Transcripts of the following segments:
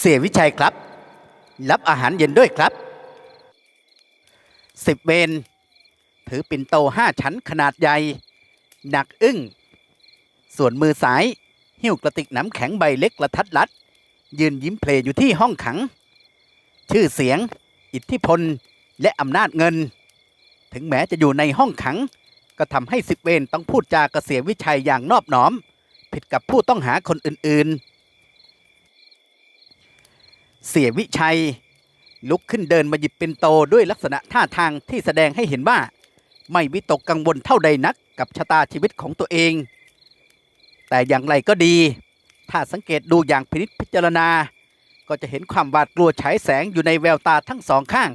เสียวิชัยครับ รับอาหารเย็นด้วยครับสิบเวนถือปิ่นโตห้าชั้นขนาดใหญ่ หนักอึ้ง ส่วนมือซ้าย หิ้วกระติกน้ำแข็งใบเล็กกระทัดรัด ยืนยิ้มเพลยอยู่ที่ห้องขัง ชื่อเสียง อิทธิพล และอำนาจเงิน ถึงแม้จะอยู่ในห้องขัง ก็ทำให้สิบเวนต้องพูดจากับเสียวิชัยอย่างนอบน้อม ผิดกับผู้ต้องหาคนอื่นๆ เสียวิชัย ลุกขึ้นเดินมาหยิบเป็นโตด้วยลักษณะท่าทางที่แสดงให้เห็นว่า ไม่วิตกกังวลเท่าใดนักกับชะตาชีวิตของตัวเอง แต่อย่างไรก็ดี ถ้าสังเกตดูอย่างพินิจพิจารณา ก็จะเห็นความหวาดกลัวฉายแสงอยู่ในแววตาทั้งสองข้าง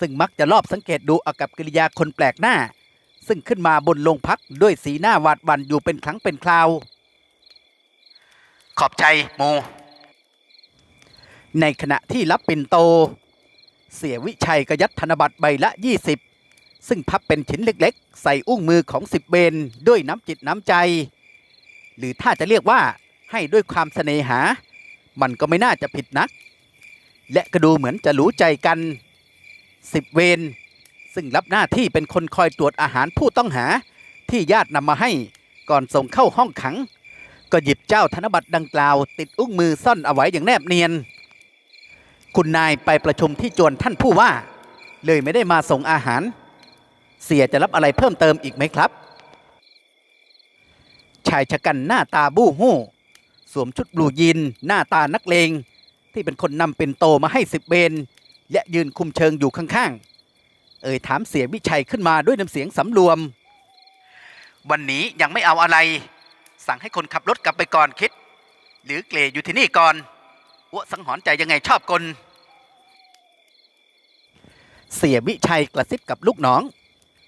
ซึ่งมักจะรอบสังเกตดูอากับกิริยาคนแปลกหน้า ซึ่งขึ้นมาบนโรงพักด้วยสีหน้าหวาดหวั่นอยู่เป็นครั้งเป็นคราว ขอบใจโม ในขณะที่รับปิ่นโต เสียวิชัยก็ยัดธนบัตรใบละ 20 ซึ่งพับเป็นชิ้นเล็กๆ ใส่อุ้งมือของสิบเบนด้วยน้ำจิตน้ำใจ หรือถ้าจะเรียกว่าให้ด้วยความเสน่หา มันก็ไม่น่าจะผิดนัก และก็ดูเหมือนจะรู้ใจกันสิบเวนซึ่งรับหน้าที่เป็นคนคอยตรวจอาหารผู้ต้องหา ที่ญาตินำมาให้ก่อนส่งเข้าห้องขัง ก็หยิบเจ้าธนบัตรดังกล่าว ติดอุ้งมือซ่อนเอาไว้อย่างแนบเนียน คุณนายไปประชุมที่จวนท่านผู้ว่า เลยไม่ได้มาส่งอาหาร เสียจะรับอะไรเพิ่มเติมอีกไหมครับ ชายชะกันหน้าตาบู้หู้ สวมชุดบลูยีนหน้าตานักเลง ที่เป็นคนนำเป็นโตมาให้สิบเบนและยืนคุมเชิงอยู่ข้างๆ เอ่ยถามเสียวิชัยขึ้นมาด้วยน้ำเสียงสำรวม วันนี้ยังไม่เอาอะไร สั่งให้คนขับรถกลับไปก่อนคิด หรือเกลอยู่ที่นี่ก่อน วสังหรณ์ใจยังไงชอบกล เสียวิชัยกระซิบกับลูกน้อง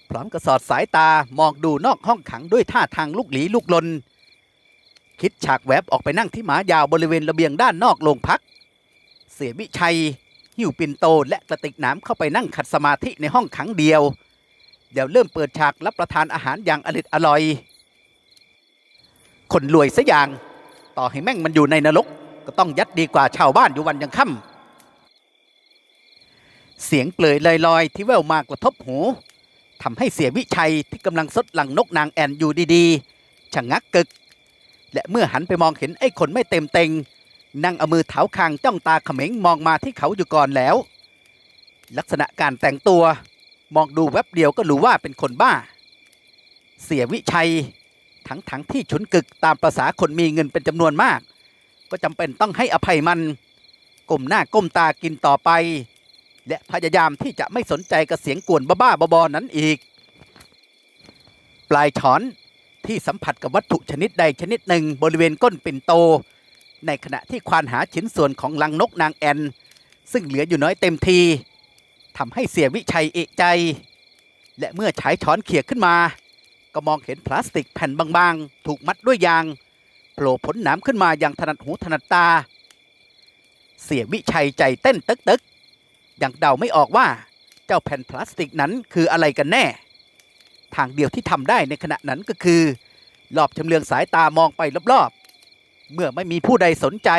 พร้อมกระสอดสายตามองดูนอกห้องขังด้วยท่าทางลุกหลีลุกลน คิดฉากแวบออกไปนั่งที่หมายาวบริเวณระเบียงด้านนอกโรงพัก เสียวิชัย หิ้วปินโตและกระติกน้ำเข้าไปนั่งขัดสมาธิในห้องขังเดียว เดี๋ยวเริ่มเปิดฉากรับประทานอาหารอย่างอริดอร่อย คนรวยซะอย่าง ต่อให้แม่งมันอยู่ในนรก ก็ต้องยัดดีกว่าชาวบ้านอยู่วันยังค่ำเสียงเปลยลอยๆ ที่แววมากระทบหูทำให้เสียวิชัยที่กำลังซดหลังนกนางแอนอยู่ดีๆชะงงักกึก และเมื่อหันไปมองเห็นไอ้คนไม่เต็มเต็งนั่งเอามือเท้าคางจ้องตาเขม็งมองมาที่เขาอยู่ก่อนแล้ว ลักษณะการแต่งตัว มองดูแวบเดียวก็รู้ว่าเป็นคนบ้า เสียวิชัยทั้งทั้งๆที่ฉุนกึกตามประษาคนมีเงินเป็นจำนวนมาก ก็จำเป็นต้องให้อภัยมันก้มหน้าก้มตากินต่อไป และพยายามที่จะไม่สนใจกับเสียงกวนบ้าๆบอๆนั้นอีก ปลายช้อนที่สัมผัสกับวัตถุชนิดใดชนิดหนึ่งบริเวณก้นปิ่นโต ในขณะที่ควานหาชิ้นส่วนของลังนกนางแอน ซึ่งเหลืออยู่น้อยเต็มทีทำให้เสียวิชัยเอกใจ และเมื่อใช้ช้อนเขี่ยขึ้นมา ก็มองเห็นพลาสติกแผ่นบางๆ ถูกมัดด้วยยาง โผล่พ้นหน้ำขึ้นมาอย่างถนัดหูถนัดตา เสียวิชัยใจเต้นตึกตึกๆยังเดาไม่ออกว่าเจ้าแผ่นพลาสติกนั้นคืออะไรกันแน่ ทางเดียวที่ทำได้ในขณะนั้นก็คือหลอบชำเลืองสายตามองไปรอบๆ เมื่อไม่มีผู้ใดสนใจ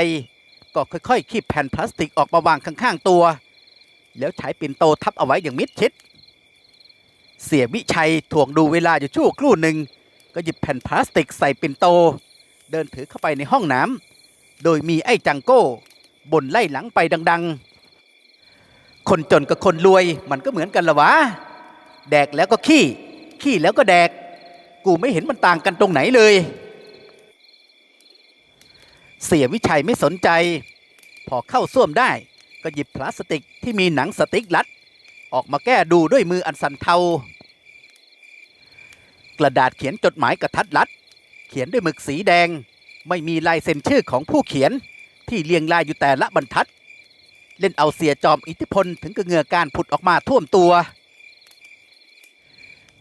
ก็ค่อยๆคีบแผ่นพลาสติกออกมาวางข้างๆตัว แล้วใช้ปิ่นโตทับเอาไว้อย่างมิดชิด เสียวิชัยถ่วงดูเวลาอยู่ชั่วครู่หนึ่งก็หยิบแผ่นพลาสติกใส่ปิ่นโต เดินถือเข้าไปในห้องน้ำโดยมีไอ้จังโก้บ่นไล่หลังไปดัง ๆ คนจนกับคนรวยมันก็เหมือนกันละวะ แดกแล้วก็ขี้ ขี้แล้วก็แดก กูไม่เห็นมันต่างกันตรงไหนเลย เสียวิชัยไม่สนใจ พอเข้าส้วมได้ก็หยิบพลาสติกที่มีหนังสติกรัด ออกมาแก้ดูด้วยมืออันสันเทา กระดาษเขียนจดหมายกระทัดรัด เขียนด้วยหมึกสีแดง ไม่มีลายเซ็นชื่อของผู้เขียนที่เรียงรายอยู่แต่ละบรรทัด เล่นเอาเสียจอมอิทธิพลถึงกับเหงื่อการผุดออกมาท่วมตัว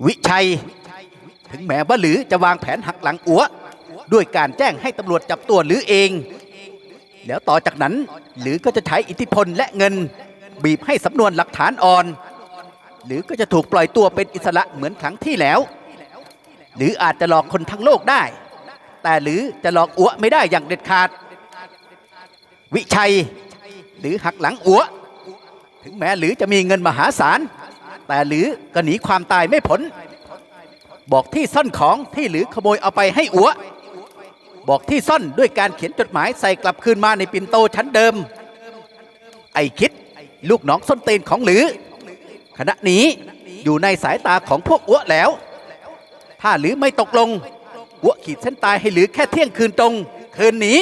วิชัย ถึงแม้ว่าหรือจะวางแผนหักหลังอัวด้วยการแจ้งให้ตำรวจจับตัวหรือเอง แล้วต่อจากนั้นหรือก็จะใช้อิทธิพลและเงิน บีบให้สำนวนหลักฐานอ่อน หรือก็จะถูกปล่อยตัวเป็นอิสระเหมือนครั้งที่แล้ว หรืออาจจะหลอกคนทั้งโลกได้ แต่หรือจะหลอกอัวไม่ได้อย่างเด็ดขาด วิชัยหรือหักหลังอัวถึงแม้หรือจะมีเงินมหาศาล แต่หรือก็หนีความตายไม่พ้นบอกที่ซ่อนของที่หรือขโมยเอาไปให้อัวบอกที่ซ่อนด้วยการเขียนจดหมายใส่กลับคืนมาในปินโตชั้นเดิม ไอคิดลูกน้องส้นเตนของหรือ ขณะนี้อยู่ในสายตาของพวกอ้วแล้ว ถ้าหรือไม่ตกลงอ้วขีดเส้นตายให้หรือแค่เที่ยงคืนตรง คืนนี้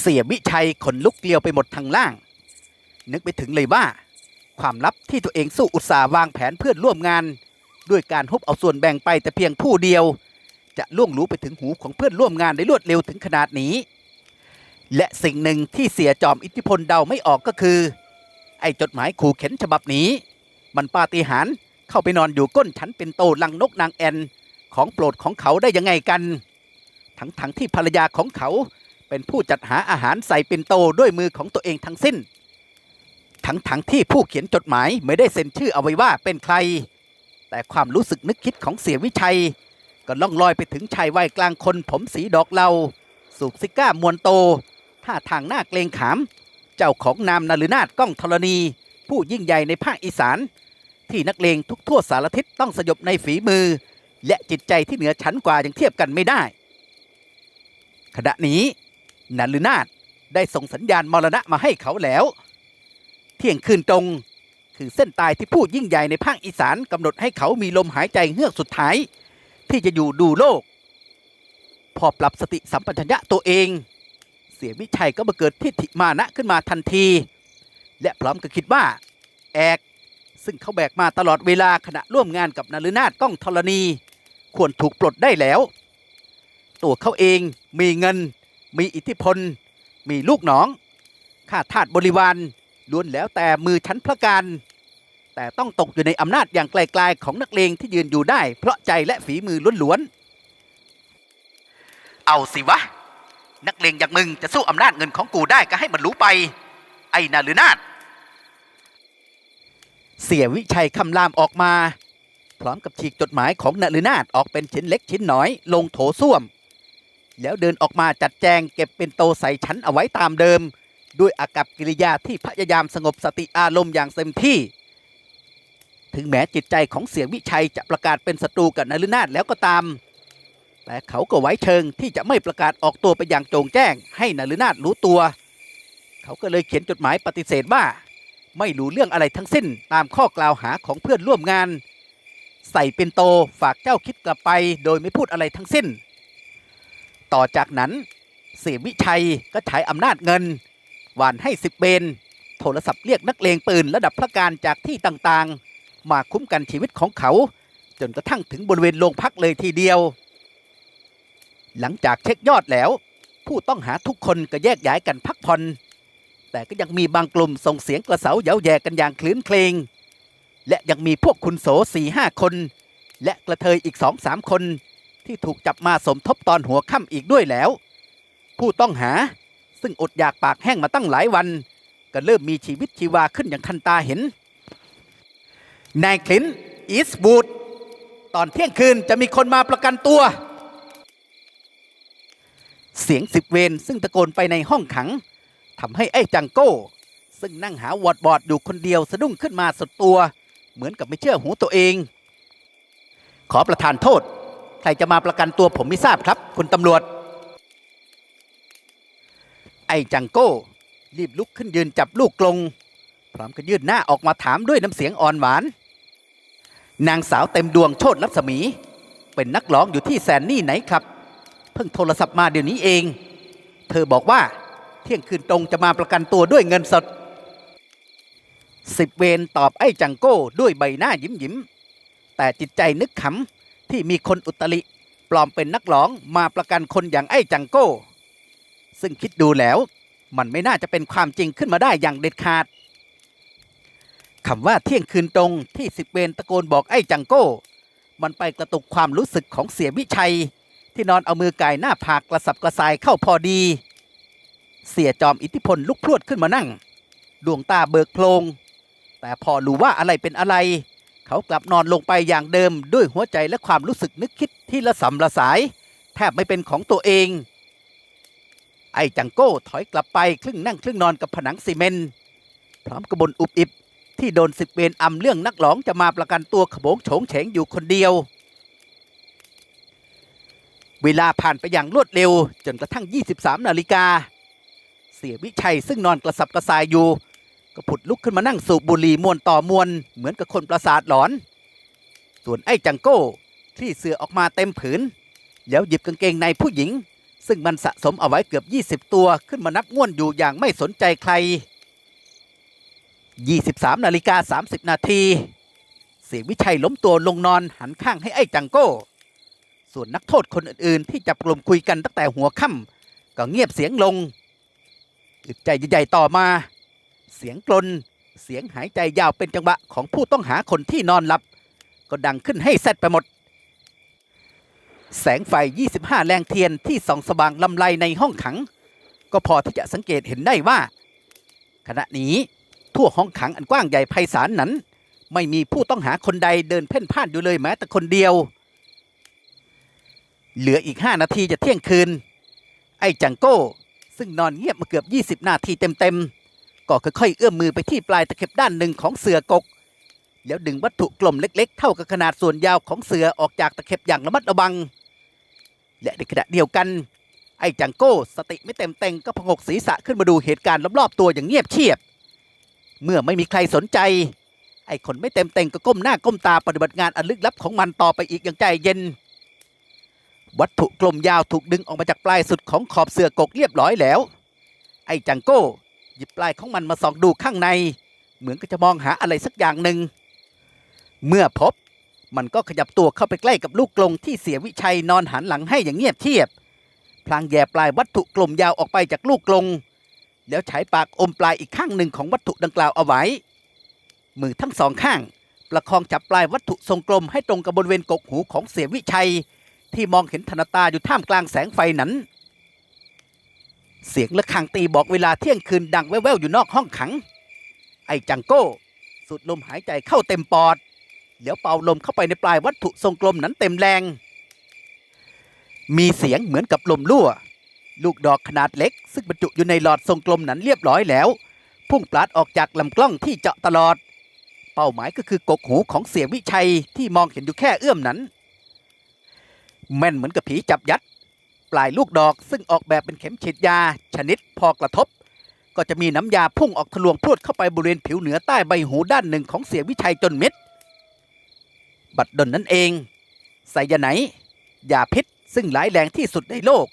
เสียวิชัยขนลุกเกลียวไปหมดทางล่าง นึกไปถึงเลยว่า ความลับที่ตัวเองสู้อุตสาห์วางแผนเพื่อนร่วมงาน ด้วยการฮุบเอาส่วนแบ่งไปแต่เพียงผู้เดียว จะล่วงรู้ไปถึงหูของเพื่อนร่วมงานได้รวดเร็วถึงขนาดนี้ และสิ่งหนึ่งที่เสียจอมอิทธิพลเดาไม่ออกก็คือ ไอ้จดหมายขู่เข็นฉบับนี้ มันปาฏิหาริย์ เข้าไปนอนอยู่ก้นฉันเป็นโตลังนกนางแอนของโปรดของเขาได้ยังไงกัน ทั้งทั้งที่ภรรยาของเขาเป็นผู้จัดหาอาหารใส่เป็นโตด้วยมือของตัวเองทั้งสิ้น ทั้งทั้งที่ผู้เขียนจดหมายไม่ได้เซ็นชื่อเอาไว้ว่าเป็นใคร แต่ความรู้สึกนึกคิดของเสียวิชัย ก็ล่องลอยไปถึงชายวัยกลางคนผมสีดอกเหลาสูบซิก้ามวนโตท่าทางหน้าเกรงขาม เจ้าของนามนฤนาถก้องธรณี ผู้ยิ่งใหญ่ในภาคอีสาน ที่นักเลงทุกทั่วสารทิศต้องสยบในฝีมือ และจิตใจที่เหนือชั้นกว่ายังเทียบกันไม่ได้ ขณะนี้นฤนาถได้ส่งสัญญาณมรณะมาให้เขาแล้ว เที่ยงคืนตรงคือเส้นตายที่ผู้ยิ่งใหญ่ในภาคอีสานกำหนดให้เขามีลมหายใจเฮือกสุดท้าย ที่จะอยู่ดูโลก พอปรับสติสัมปชัญญะตัวเอง เสียวิชัยก็มาเกิดทิฏฐิมานะขึ้นมาทันที และพร้อมกับคิดว่า แอก ซึ่งเขาแบกมาตลอดเวลาขณะร่วมงานกับนฤนาถก้องธรณี ควรถูกปลดได้แล้ว ตัวเขาเองมีเงิน มีอิทธิพล มีลูกน้องข้าทาสบริวารล้วนแล้วแต่มือชั้นพระการ แต่ต้องตกอยู่ในอำนาจอย่างไกลๆของนักเลงที่ยืนอยู่ได้ เพราะใจและฝีมือล้วนๆเอาสิวะ นักเลงอย่างมึงจะสู้อำนาจเงินของกูได้ก็ให้มันรู้ไป ไอ้นาหรือนาด เสียวิชัยคำรามออกมา พร้อมกับฉีกจดหมายของนฤนาถออกเป็นชิ้นเล็กชิ้นน้อย ลงโถส้วม แล้วเดินออกมาจัดแจงเก็บเป็นโตใส่ชั้นเอาไว้ตามเดิม ด้วยอากับกิริยาที่พยายามสงบสติอารมณ์อย่างเต็มที่ ถึงแม้จิตใจของเสียวิชัยจะประกาศเป็นศัตรูกับนฤนาถแล้วก็ตาม แต่เขาก็ไว้เชิงที่จะไม่ประกาศออกตัวไปอย่างโจงแจ้ง ให้นฤนาถรู้ตัว เขาก็เลยเขียนจดหมายปฏิเสธว่า ไม่รู้เรื่องอะไรทั้งสิ้นตามข้อกล่าวหาของเพื่อนร่วมงาน ใส่เป็นโตฝากเจ้าคิดกลับไปโดยไม่พูดอะไรทั้งสิ้น ต่อจากนั้นเสียวิชัยก็ใช้อำนาจเงิน หวานให้สิบเบน โทรศัพท์เรียกนักเลงปืนระดับพระการจากที่ต่างๆ มาคุ้มกันชีวิตของเขา จนกระทั่งถึงบริเวณโรงพักเลยทีเดียว หลังจากเช็คยอดแล้ว ผู้ต้องหาทุกคนก็แยกย้ายกันพักผ่อน แต่ก็ยังมีบางกลุ่มส่งเสียงกระเสาเย้าแย่กันอย่างคลื้นเคลงและยังมีพวกคุณโสสี่ห้าคน และกระเทยอีกสองสามคน ที่ถูกจับมาสมทบตอนหัวค่ำอีกด้วยแล้ว ผู้ต้องหาซึ่งอดอยากปากแห้งมาตั้งหลายวัน ก็เริ่มมีชีวิตชีวาขึ้นอย่างทันตาเห็น นายคลินอีสบูดตอนเที่ยงคืนจะมีคนมาประกันตัว เสียงสิบเวรซึ่งตะโกนไปในห้องขัง ทำให้ไอ้จังโก้ ซึ่งนั่งหาวอดบอดอยู่คนเดียวสะดุ้งขึ้นมาสุดตัว เหมือนกับไม่เชื่อหูตัวเอง ขอประทานโทษ ใครจะมาประกันตัวผมไม่ทราบครับ คุณตำรวจ ไอ้จังโก้ รีบลุกขึ้นยืนจับลูกกลง พร้อมกับยืดหน้าออกมาถามด้วยน้ำเสียงอ่อนหวาน นางสาวเต็มดวงโชดรัศมี เป็นนักร้องอยู่ที่แสนนี่ไหนครับ เพิ่งโทรศัพท์มาเดี๋ยวนี้เอง เธอบอกว่า เที่ยงคืนตรงจะมาประกันตัวด้วยเงินสดสิบเวนตอบไอ้จังโก้ด้วยใบหน้ายิ้มยิ้มๆแต่จิตใจนึกขำที่มีคนอุตริปลอมเป็นนักร้องมาประกันคนอย่างไอ้จังโก้ ซึ่งคิดดูแล้วมันไม่น่าจะเป็นความจริงขึ้นมาได้อย่างเด็ดขาดคำว่าเที่ยงคืนตรงที่สิบเวนตะโกนบอกไอ้จังโก้ มันไปกระตุกความรู้สึกของเสียวิชัย ที่นอนเอามือไก่หน้าผากกระสับกระส่ายเข้าพอดี เสียจอมอิทธิพลลุกพรวดขึ้นมานั่ง ดวงตาเบิกโพลง แต่พอรู้ว่าอะไรเป็นอะไร เขากลับนอนลงไปอย่างเดิมด้วยหัวใจและความรู้สึกนึกคิดที่ละสำละสาย แทบไม่เป็นของตัวเอง ไอ้จังโก้ถอยกลับไปครึ่งนั่งครึ่งนอนกับผนังซีเมนต์พร้อมกระบนอุบอิบที่โดนสิบเวรอำเรื่องนักหลองจะมาประกันตัวขโมงโฉงเฉงอยู่คนเดียว เวลาผ่านไปอย่างรวดเร็วจนกระทั่ง 23 นาฬิกา สียวิชัยซึ่งนอนกระสับกระส่ายอยู่ ก็ผุดลุกขึ้นมานั่งสูบบุหรี่มวนต่อมวนเหมือนกับคนประสาทหลอน ส่วนไอ้จังโก้ที่เสือออกมาเต็มผืน แล้วหยิบกางเกงในผู้หญิง ซึ่งมันสะสมเอาไว้เกือบ 20 ตัวขึ้นมานับง่วนอยู่อย่างไม่สนใจใคร 23นาฬิกา30 นาทีเสียวิชัยล้มตัวลงนอนหันข้างให้ไอ้จังโก้ ส่วนนักโทษคนอื่นๆ ที่จับกลุ่มคุยกันตั้งแต่หัวค่ำก็เงียบเสียงลง อึดใจใหญ่ๆต่อมา เสียงกลน เสียงหายใจยาวเป็นจังหวะของผู้ต้องหาคนที่นอนหลับ ก็ดังขึ้นให้แซดไปหมด แสงไฟ 25 แรงเทียนที่ส่องสว่างลำไรในห้องขัง ก็พอที่จะสังเกตเห็นได้ว่า ขณะนี้ทั่วห้องขังอันกว้างใหญ่ไพศาลนั้น ไม่มีผู้ต้องหาคนใดเดินเพ่นพ่านอยู่เลยแม้แต่คนเดียว เหลืออีก 5 นาทีจะเที่ยงคืน ไอ้จังโก้ ซึ่งนอนเงียบมาเกือบ 20 นาทีเต็มๆ ก็ค่อยๆ เอื้อมมือไปที่ปลายตะเข็บด้านหนึ่งของเสือกก แล้วดึงวัตถุกลมเล็ก ๆ เท่ากับขนาดส่วนยาวของเสือออกจากตะเข็บอย่างระมัดระวัง และในขณะเดียวกัน ไอ้จังโก้สติไม่เต็มเต็งก็พงกศีรษะขึ้นมาดูเหตุการณ์รอบๆตัวอย่างเงียบเชียบ เมื่อไม่มีใครสนใจ ไอ้คนไม่เต็มเต็งก็ก้มหน้าก้มตาปฏิบัติงานอันลึกลับของมันต่อไปอีกอย่างใจเย็น วัตถุกลมยาวถูกดึงออกมาจากปลายสุดของขอบเสือกกเรียบร้อยแล้ว ไอ้จังโก้หยิบปลายของมันมาส่องดูข้างใน เหมือนก็จะมองหาอะไรสักอย่างหนึ่ง เมื่อพบมันก็ขยับตัวเข้าไปใกล้กับลูกกลงที่เสียวิชัยนอนหันหลังให้อย่างเงียบเชียบ พลางแย่ปลายวัตถุกลมยาวออกไปจากลูกกลง แล้วใช้ปากอมปลายอีกข้างหนึ่งของวัตถุดังกล่าวเอาไว้ มือทั้งสองข้าง ประคองจับปลายวัตถุทรงกลมให้ตรงกับบริเวณกกหูของเสียวิชัย ที่มองเห็นธนตาอยู่ท่ามกลางแสงไฟนั้น เสียงะระฆังตีบอกเวลาเที่ยงคืนดังแว่วๆอยู่นอกห้องขัง ไอ้จังโก้สุดลมหายใจเข้าเต็มปอดเดี๋ยวเป่าลมเข้าไปในปลายวัตถุทรงกลมนั้นเต็มแรง มีเสียงเหมือนกับลมรั่ว ลูกดอกขนาดเล็ก ซึ่งบรรจุอยู่ในหลอดทรงกลมนั้นเรียบร้อยแล้ว พุ่งปลัดออกจากลำกล้องที่เจาะตลอด เป้าหมายก็คือกกหูของเสียวิชัยที่มองเห็นอยู่แค่เอื้อมนั้น แม่นเหมือนกับผีจับยัด ปลายลูกดอกซึ่งออกแบบเป็นเข็มฉีดยา ชนิดพอกระทบ ก็จะมีน้ำยาพุ่งออกทะลวงพรวดเข้าไปบริเวณผิวเหนือใต้ใบหูด้านหนึ่งของเสียวิชัยจนเม็ดบัดดลนั่นเองไซยาไนด์ยาพิษซึ่งร้ายแรงที่สุดในโลก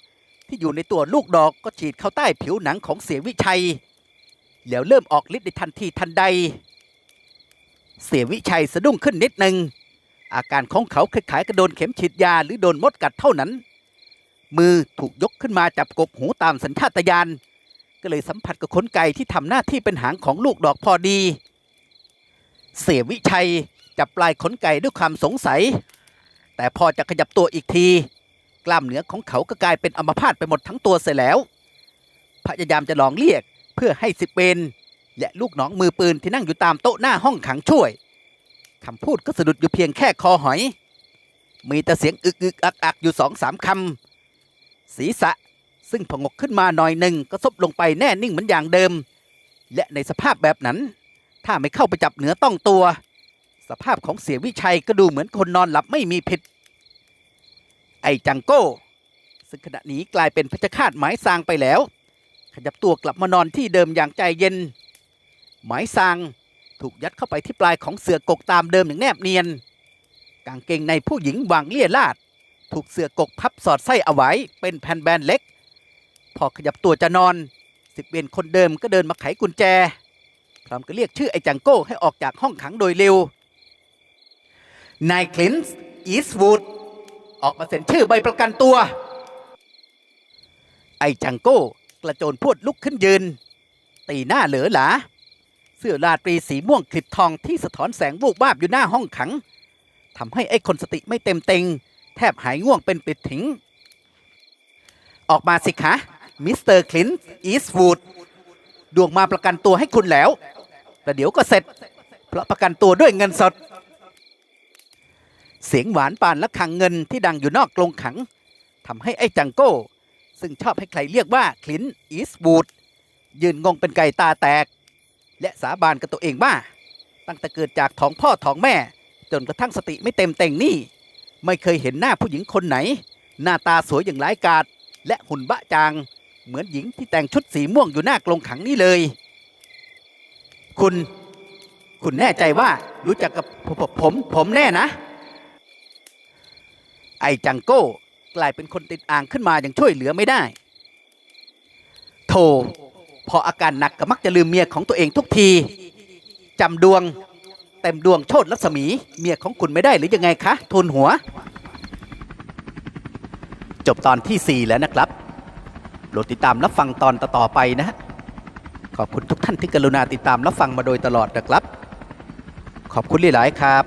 ที่อยู่ในตัวลูกดอกก็ฉีดเข้าใต้ผิวหนังของเสียวิชัย แล้วเริ่มออกฤทธิ์ในทันทีทันใด เสียวิชัยสะดุ้งขึ้นนิดหนึ่ง อาการของเขาคล้ายๆกับโดนเข็มฉีดยาหรือโดนมดกัดเท่านั้น มือถูกยกขึ้นมาจับกกหูตามสัญชาตญาณก็เลยสัมผัสกับขนไก่ที่ทำหน้าที่เป็นหางของลูกดอกพอดี เสียวิชัยจับปลายขนไก่ด้วยความสงสัย แต่พอจะขยับตัวอีกที กล้ามเนื้อของเขาก็กลายเป็นอัมพาตไปหมดทั้งตัวเสียแล้ว พยายามจะลองเรียกเพื่อให้สิบเวนและลูกน้องมือปืนที่นั่งอยู่ตามโต๊ะหน้าห้องขังช่วย คำพูดก็สะดุดอยู่เพียงแค่คอหอย มีแต่เสียงอึกอึกอักอักอยู่สองสามคำศีรษะซึ่งผงกขึ้นมาหน่อยหนึ่งก็ซบลงไปแน่นิ่งเหมือนอย่างเดิม และในสภาพแบบนั้น ถ้าไม่เข้าไปจับเหนือต้องตัว สภาพของเสียวิชัยก็ดูเหมือนคนนอนหลับไม่มีผิด ไอ้จังโก้ ซึ่งขณะนี้กลายเป็นพชฌฆาตหมายซางไปแล้ว ขยับตัวกลับมานอนที่เดิมอย่างใจเย็น หมายซาง ถูกยัดเข้าไปที่ปลายของเสือกกตามเดิมอย่างแนบเนียน กางเกงในผู้หญิงวางเลี่ยลาด ถูกเสือกกพับสอดไส้เอาไว้เป็นแผ่นแบนเล็ก พอขยับตัวจะนอนสิบเวรคนเดิมก็เดินมาไขกุญแจ พร้อมก็เรียกชื่อไอ้จังโก้ให้ออกจากห้องขังโดยเร็วนายคลินส์อีสวูดออกมาเซ็นชื่อใบประกันตัว ไอ้จังโก้กระโจนพรวดลุกขึ้นยืน ตีหน้าเหลือหลา เสื้อลาตรีสีม่วงคลิปทองที่สะท้อนแสงวูบวาบอยู่หน้าห้องขังทำให้ไอ้คนสติไม่เต็มเต็ง แทบหายง่วงเป็นปิดถิง ออกมาสิคะ มิสเตอร์คลินต์อีสวูดดวงมาประกันตัวให้คุณแล้วแต่เดี๋ยวก็เสร็จ เพราะประกันตัวด้วยเงินสด เสียงหวานปานและขังเงินที่ดังอยู่นอกกรงขังทำให้ไอ้จังโก้ ซึ่งชอบให้ใครเรียกว่าคลินอีสบูดยืนงงเป็นไก่ตาแตก และสาบานกับตัวเองว่า ตั้งแต่เกิดจากท้องพ่อท้องแม่ จนกระทั่งสติไม่เต็มเต็งนี่ ไม่เคยเห็นหน้าผู้หญิงคนไหน หน้าตาสวยอย่างร้ายกาจและหุ่นบะจาง เหมือนหญิงที่แต่งชุดสีม่วงอยู่หน้ากรงขังนี่เลย คุณ คุณแน่ใจว่ารู้จักกับผมผมผมแน่นะ ไอจังโก้กลายเป็นคนติดอ่างขึ้นมาอย่างช่วยเหลือไม่ได้ โธ่ พออาการหนักก็มักจะลืมเมียของตัวเองทุกทีจำดวงเต็มดวงโชดรัศมี เมียของคุณไม่ได้หรือยังไงคะทุนหัว จบตอนที่ 4 แล้วนะครับโปรดติดตามรับฟังตอนต่อๆไปนะฮะขอบคุณทุกท่านที่กรุณาติดตามรับฟังมาโดยตลอดนะครับ ขอบคุณหลายๆครับ